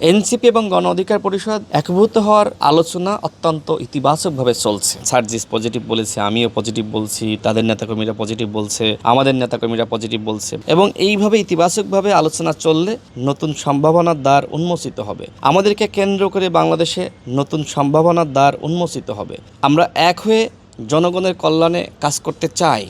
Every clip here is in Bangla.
এনসিপি এবং গণ অধিকার পরিষদ একভূত হওয়ার আলোচনা অত্যন্ত ইতিবাচকভাবে চলছে। সার্জিস পজিটিভ বলেছে, আমিও পজিটিভ বলছি, তাদের নেতাকর্মীরা পজিটিভ বলছে, আমাদের নেতাকর্মীরা পজিটিভ বলছে এবং এইভাবে ইতিবাচকভাবে আলোচনা চললে নতুন সম্ভাবনার দ্বার উন্মোচিত হবে। আমাদেরকে কেন্দ্র করে বাংলাদেশে নতুন সম্ভাবনার দ্বার উন্মোচিত হবে। আমরা এক হয়ে জনগণের কল্যাণে কাজ করতে চাই।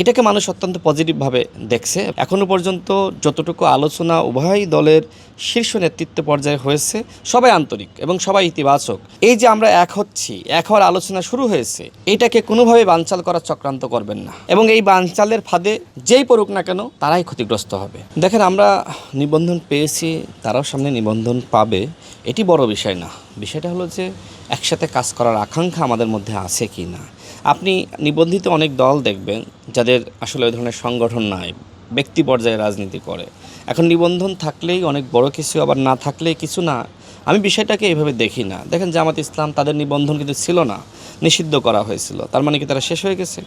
এটাকে মানুষ অত্যন্ত পজিটিভভাবে দেখছে। এখনও পর্যন্ত যতটুকু আলোচনা উভয় দলের শীর্ষ নেতৃত্ব পর্যায়ে হয়েছে, সবাই আন্তরিক এবং সবাই ইতিবাচক। এই যে আমরা এক হচ্ছি, এক হওয়ার আলোচনা শুরু হয়েছে, এটাকে কোনোভাবে বানচাল করার চক্রান্ত করবেন না। এবং এই বানচালের ফাঁদে যেই পড়ুক না কেন, তারাই ক্ষতিগ্রস্ত হবে। দেখেন, আমরা নিবন্ধন পেয়েছি, তারাও সামনে নিবন্ধন পাবে, এটি বড় বিষয় না। বিষয়টা হলো যে একসাথে কাজ করার আকাঙ্ক্ষা আমাদের মধ্যে আছে কি না? আপনি নিবন্ধিত অনেক দল দেখবেন যাদের আসলে ওই ধরনের সংগঠন নাই, ব্যক্তি পর্যায়ে রাজনীতি করে। এখন নিবন্ধন থাকলেই অনেক বড় কিছু, আবার না থাকলেই কিছু না। আমি বিষয়টাকে এইভাবে দেখি না। দেখেন জামাত ইসলাম তাদের নিবন্ধন কিন্তু ছিল না, নিষিদ্ধ করা হয়েছিল। তার মানে কি তারা শেষ হয়ে গেছে?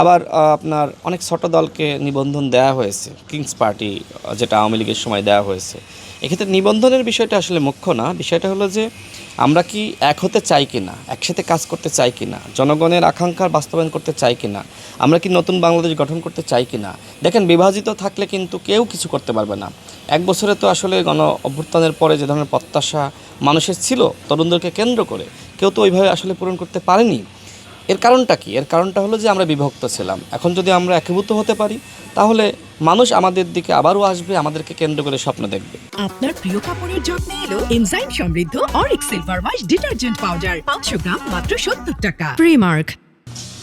আবার আপনার অনেক ছোট দলকে নিবন্ধন দেওয়া হয়েছে। কিংস পার্টি যেটা আওয়ামী লীগের সময় দেওয়া হয়েছে। এক্ষেত্রে নিবন্ধনের বিষয়টা আসলে মুখ্য না। বিষয়টা হলো যে, আমরা কি এক হতে চাই কি না একসাথে কাজ করতে চাই কি না জনগণের আকাঙ্ক্ষার বাস্তবায়ন করতে চাই কি না আমরা কি নতুন বাংলাদেশ গঠন করতে চাই কি না দেখেন, বিভাজিত থাকলে কিন্তু কেউ কিছু করতে পারবে না। এক বছরে তো আসলে গণ অভ্যুত্থানের পরে যে ধরনের প্রত্যাশা মানুষের ছিল, তরুণদেরকে কেন্দ্র করে, কেউ তো ওইভাবে আসলে পূরণ করতে পারেনি। এর কারণটা কি? এর কারণটা হলো যে আমরা বিভক্ত ছিলাম। এখন যদি আমরা একীভূত হতে পারি তাহলে মানুষ আমাদের দিকে আবারও আসবে আমাদেরকে কেন্দ্র করে স্বপ্ন দেখবে। আপনার প্রিয় কাপড়ের যত্নে এলো এনজাইম সমৃদ্ধ Auric silver wash detergent powder. পাঁচশো গ্রাম মাত্র সত্তর টাকা। প্রিমার্ক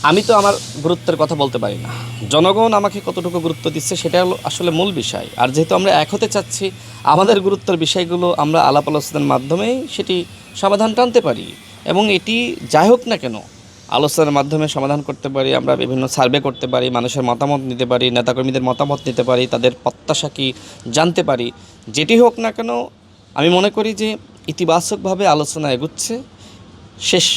আমি তো আমার গুরুত্বের কথা বলতে পারি না। জনগণ আমাকে কতটুকু গুরুত্ব দিচ্ছে সেটা হলো আসলে মূল বিষয়। আর যেহেতু আমরা এক হতে চাচ্ছি আমাদের গুরুত্বের বিষয়গুলো আমরা আলাপ আলোচনার মাধ্যমেই সেটি সমাধান টানতে পারি। এবং এটি যাই হোক না কেন আলোচনার মাধ্যমে সমাধান করতে পারি, আমরা বিভিন্ন সার্ভে করতে পারি, মানুষের মতামত নিতে পারি, নেতাকর্মীদের মতামত নিতে পারি, তাদের প্রত্যাশা কী জানতে পারি। যেটি হোক না কেন, আমি মনে করি যে ইতিবাচকভাবে আলোচনা এগুচ্ছে। শেষ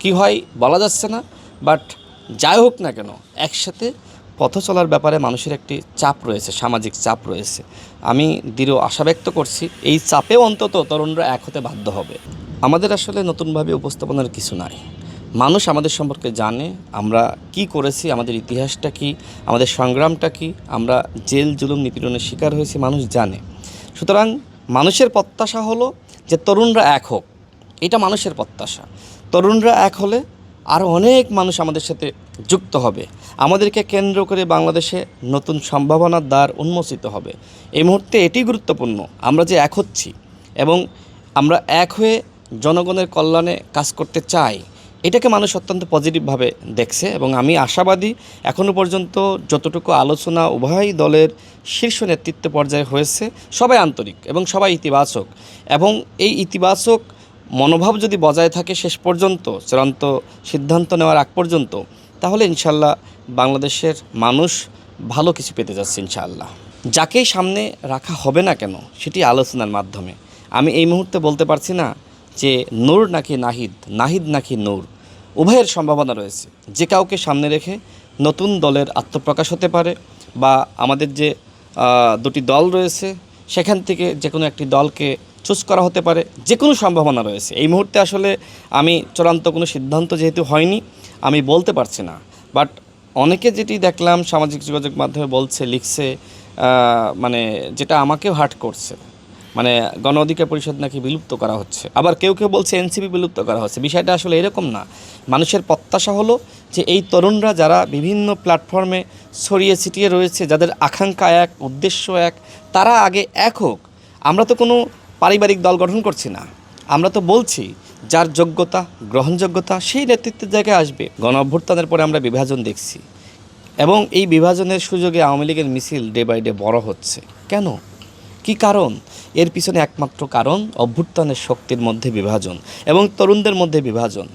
কি হয় বলা যাচ্ছে না, বাট যাই হোক না কেন, একসাথে পথ চলার ব্যাপারে মানুষের একটি চাপ রয়েছে, সামাজিক চাপ রয়েছে। আমি দৃঢ় আশা ব্যক্ত করছি, এই চাপেও অন্তত তরুণরা এক হতে বাধ্য হবে। আমাদের আসলে নতুনভাবে উপস্থাপনার কিছু নাই। মানুষ আমাদের সম্পর্কে জানে, আমরা কি করেছি, আমাদের ইতিহাসটা কি, আমাদের সংগ্রামটা কি, আমরা জেল জুলুম নিপীড়নের শিকার হয়েছি, মানুষ জানে। সুতরাং মানুষের প্রত্যাশা হলো যে তরুণরা এক হোক। এটা মানুষের প্রত্যাশা। তরুণরা এক হলে আরও অনেক মানুষ আমাদের সাথে যুক্ত হবে। আমাদেরকে কেন্দ্র করে বাংলাদেশে নতুন সম্ভাবনার দ্বার উন্মোচিত হবে। এই মুহূর্তে এটি গুরুত্বপূর্ণ। আমরা যে এক হচ্ছি এবং আমরা এক হয়ে জনগণের কল্যাণে কাজ করতে চাই এটাকে মানুষ অত্যন্ত পজিটিভভাবে দেখছে এবং আমি আশাবাদী এখনও পর্যন্ত যতটুকু আলোচনা উভয় দলের শীর্ষ নেতৃত্ব পর্যায়ে হয়েছে, সবাই আন্তরিক এবং সবাই ইতিবাচক এবং এই ইতিবাচক মনোভাব যদি বজায় থাকে শেষ পর্যন্ত, চূড়ান্ত সিদ্ধান্ত নেওয়ার আগ পর্যন্ত, তাহলে ইনশাল্লাহ বাংলাদেশের মানুষ ভালো কিছু পেতে যাচ্ছে ইনশাআল্লাহ যাকেই সামনে রাখা হবে না কেন, সেটি আলোচনার মাধ্যমে। আমি এই মুহূর্তে বলতে পারছি না যে নূর নাকি নাহিদ নাহিদ নাকি নূর। উভয়ের সম্ভাবনা রয়েছে। যে কাউকে সামনে রেখে নতুন দলের আত্মপ্রকাশ হতে পারে বা আমাদের যে দুটি দল রয়েছে, সেখান থেকে যে কোনো একটি দলকে চুজ করা হতে পারে, যে কোনো সম্ভাবনা রয়েছে। এই মুহূর্তে আসলে আমি চূড়ান্ত কোনো সিদ্ধান্ত যেহেতু হয়নি, আমি বলতে পারছি না। বাট অনেকে যেটি দেখলাম সামাজিক যোগাযোগ মাধ্যমে বলছে, লিখছে মানে যেটা আমাকেও হার্ট করছে। মানে গণ অধিকার পরিষদ নাকি বিলুপ্ত করা হচ্ছে। আবার কেউ কেউ বলছে এনসিপি বিলুপ্ত করা হচ্ছে। বিষয়টা আসলে এরকম না। মানুষের প্রত্যাশা হলো যে এই তরুণরা যারা বিভিন্ন প্ল্যাটফর্মে ছড়িয়ে ছিটিয়ে রয়েছে, যাদের আকাঙ্ক্ষা এক, উদ্দেশ্য এক, তারা আগে এক হোক। আমরা তো কোনো পারিবারিক দল গঠন করছি না। আমরা তো বলছি, যার যোগ্যতা, গ্রহণযোগ্যতা, সেই নেতৃত্বের জায়গায় আসবে। গণ অভ্যুত্থানের পরে আমরা বিভাজন দেখছি। এবং এই বিভাজনের সুযোগে আওয়ামী লীগের মিছিল ডে বাই ডে বড় হচ্ছে। কেন? কি কারণ? এর পিছনে একমাত্র কারণ অভ্যুত্থানের শক্তির মধ্যে বিভাজন এবং তরুণদের মধ্যে বিভাজন।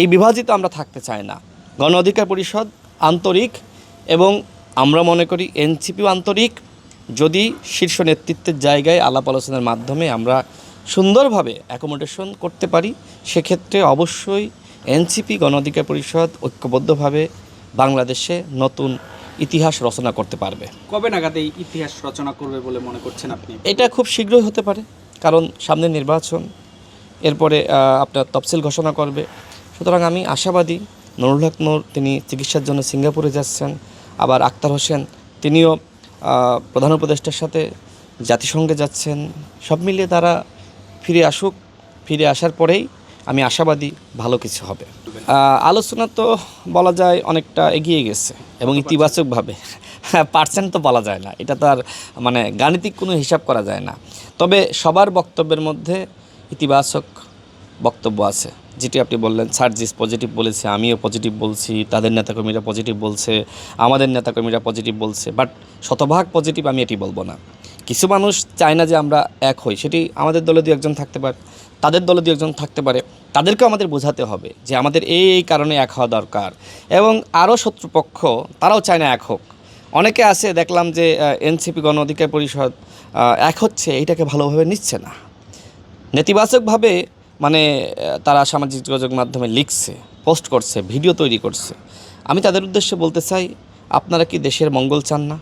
এই বিভাজিত আমরা থাকতে চাই না। গণ অধিকার পরিষদ আন্তরিক এবং আমরা মনে করি এনসিপিও আন্তরিক। যদি শীর্ষ নেতৃত্বের জায়গায় আলাপ আলোচনার মাধ্যমে আমরা সুন্দরভাবে অ্যাকোমোডেশন করতে পারি, সেক্ষেত্রে অবশ্যই এনসিপি গণ অধিকার পরিষদ ঐক্যবদ্ধভাবে বাংলাদেশে নতুন ইতিহাস রচনা করতে পারবে। কবে নাগাদ এই ইতিহাস রচনা করবে বলে মনে করছেন আপনি? এটা খুব শীঘ্রই হতে পারে কারণ সামনে নির্বাচন এরপরে আপনার তফসিল ঘোষণা করবে। সুতরাং আমি আশাবাদী নুরুল হক নূর তিনি চিকিৎসার জন্য সিঙ্গাপুরে যাচ্ছেন আবার আক্তার হোসেন তিনিও প্রধান উপদেষ্টার সাথে জাতিসংঘে যাচ্ছেন। সব মিলিয়ে তারা ফিরে আসুক ফিরে আসার পরেই আমি আশাবাদী ভালো কিছু হবে। আলোচনা তো বলা যায় অনেকটা এগিয়ে গেছে এবং ইতিবাচকভাবে। হ্যাঁ পার্সেন্ট তো বলা যায় না। এটা তো আর মানে গাণিতিক কোনো হিসাব করা যায় না। তবে সবার বক্তব্যের মধ্যে ইতিবাচক বক্তব্য আছে। যেটি আপনি বললেন সার্জিস পজিটিভ বলেছে আমিও পজিটিভ বলছি তাদের নেতাকর্মীরা পজিটিভ বলছে আমাদের নেতাকর্মীরা পজিটিভ বলছে। বাট শতভাগ পজিটিভ আমি এটি বলব না। কিছু মানুষ চায় না যে আমরা এক হই। সেটি আমাদের দলে দু একজন থাকতে পারে তাদের দলে দু একজন থাকতে পারে। তাদেরকেও আমাদের বোঝাতে হবে যে আমাদের এই এই কারণে এক হওয়া দরকার। এবং আরও শত্রুপক্ষ, তারাও চায় না এক হোক। অনেকে আছে, দেখলাম যে এনসিপি গণ অধিকার পরিষদ এক হচ্ছে এইটাকে ভালোভাবে নিচ্ছে না। নেতিবাচকভাবে মানে তারা সামাজিক যোগাযোগ মাধ্যমে লিখছে, পোস্ট করছে, ভিডিও তৈরি করছে। আমি তাদের উদ্দেশ্যে বলতে চাই, আপনারা কি দেশের মঙ্গল চান না?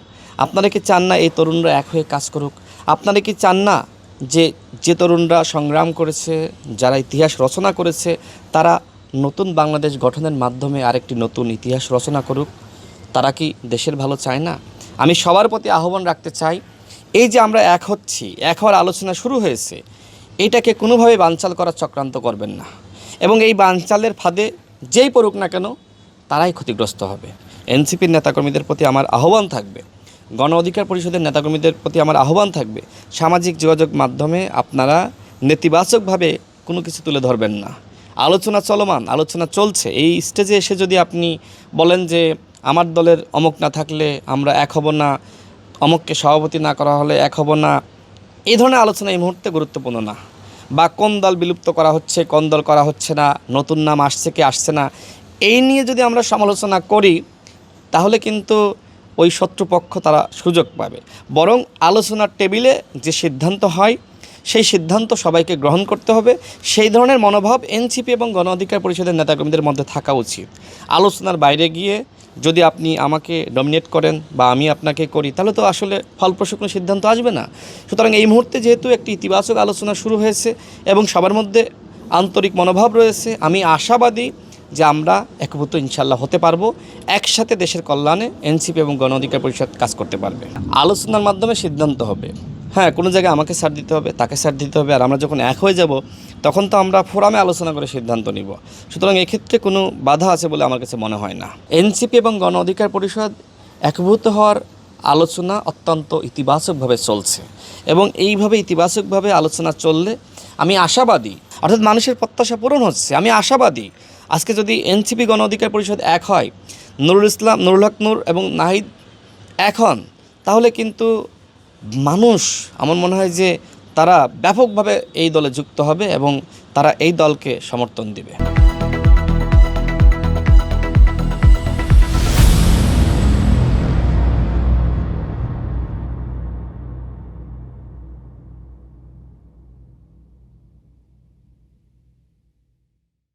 আপনারা কি চান না এই তরুণরা এক হয়ে কাজ করুক? আপনারা কি চান না যে যে তরুণরা সংগ্রাম করেছে, যারা ইতিহাস রচনা করেছে, তারা নতুন বাংলাদেশ গঠনের মাধ্যমে আরেকটি নতুন ইতিহাস রচনা করুক। তারা কি দেশের ভালো চায় না? আমি সবার প্রতি আহ্বান রাখতে চাই, এই যে আমরা এক হচ্ছি, এক হওয়ার আলোচনা শুরু হয়েছে, এটাকে কোনোভাবে বানচাল করার চক্রান্ত করবেন না। এবং এই বানচালের ফাঁদে যেই পড়ুক না কেন, তারাই ক্ষতিগ্রস্ত হবে। এনসিপির নেতাকর্মীদের প্রতি আমার আহ্বান থাকবে গণ অধিকার পরিষদের নেতাকর্মীদের প্রতি আমার আহ্বান থাকবে, সামাজিক যোগাযোগ মাধ্যমে আপনারা নেতিবাচকভাবে কোনো কিছু তুলে ধরবেন না। আলোচনা চলমান, আলোচনা চলছে। এই স্টেজে এসে যদি আপনি বলেন যে আমার দলের অমুক না থাকলে আমরা এক হব না, অমুককে সভাপতি না করা হলে এক হব না এই ধরনের আলোচনা এই মুহূর্তে গুরুত্বপূর্ণ না। বা কোন দল বিলুপ্ত করা হচ্ছে, কোন দল করা হচ্ছে না, নতুন নাম আসছে কি আসছে না, এই নিয়ে যদি আমরা সমালোচনা করি, তাহলে কিন্তু ওই শত্রুপক্ষ তারা সুযোগ পাবে। বরং আলোচনার টেবিলে যে সিদ্ধান্ত হয়, সেই সিদ্ধান্ত সবাইকে গ্রহণ করতে হবে। সেই ধরনের মনোভাব এনসিপি এবং গণ অধিকার পরিষদের নেতাকর্মীদের মধ্যে থাকা উচিত। আলোচনার বাইরে গিয়ে যদি আপনি আমাকে ডমিনেট করেন বা আমি আপনাকে করি, তাহলে তো আসলে ফলপ্রসূ কোনো সিদ্ধান্ত আসবে না। সুতরাং এই মুহূর্তে যেহেতু একটি ইতিবাচক আলোচনা শুরু হয়েছে এবং সবার মধ্যে আন্তরিক মনোভাব রয়েছে, আমি আশাবাদী যে আমরা একভূত ইনশাল্লাহ হতে পারব, একসাথে দেশের কল্যাণে এনসিপি এবং গণ অধিকার পরিষদ কাজ করতে পারবে। আলোচনার মাধ্যমে সিদ্ধান্ত হবে। হ্যাঁ কোনো জায়গায় আমাকে ছাড় দিতে হবে, তাকে ছাড় দিতে হবে, আর আমরা যখন এক হয়ে যাব, তখন তো আমরা ফোরামে আলোচনা করে সিদ্ধান্ত নিব। সুতরাং এক্ষেত্রে কোনো বাধা আছে বলে আমার কাছে মনে হয় না। এনসিপি এবং গণ অধিকার পরিষদ একভূত হওয়ার আলোচনা অত্যন্ত ইতিবাচকভাবে চলছে। এবং এইভাবে ইতিবাচকভাবে আলোচনা চললে আমি আশাবাদী, অর্থাৎ মানুষের প্রত্যাশা পূরণ হচ্ছে, আমি আশাবাদী আজকে যদি এনসিপি গণ অধিকার পরিষদ এক হয়, নুরুল ইসলাম, নুরুল হক নূর এবং নাহিদ এক হন, তাহলে কিন্তু মানুষ, আমার মনে হয় যে তারা ব্যাপকভাবে এই দলে যুক্ত হবে এবং তারা এই দলকে সমর্থন দিবে।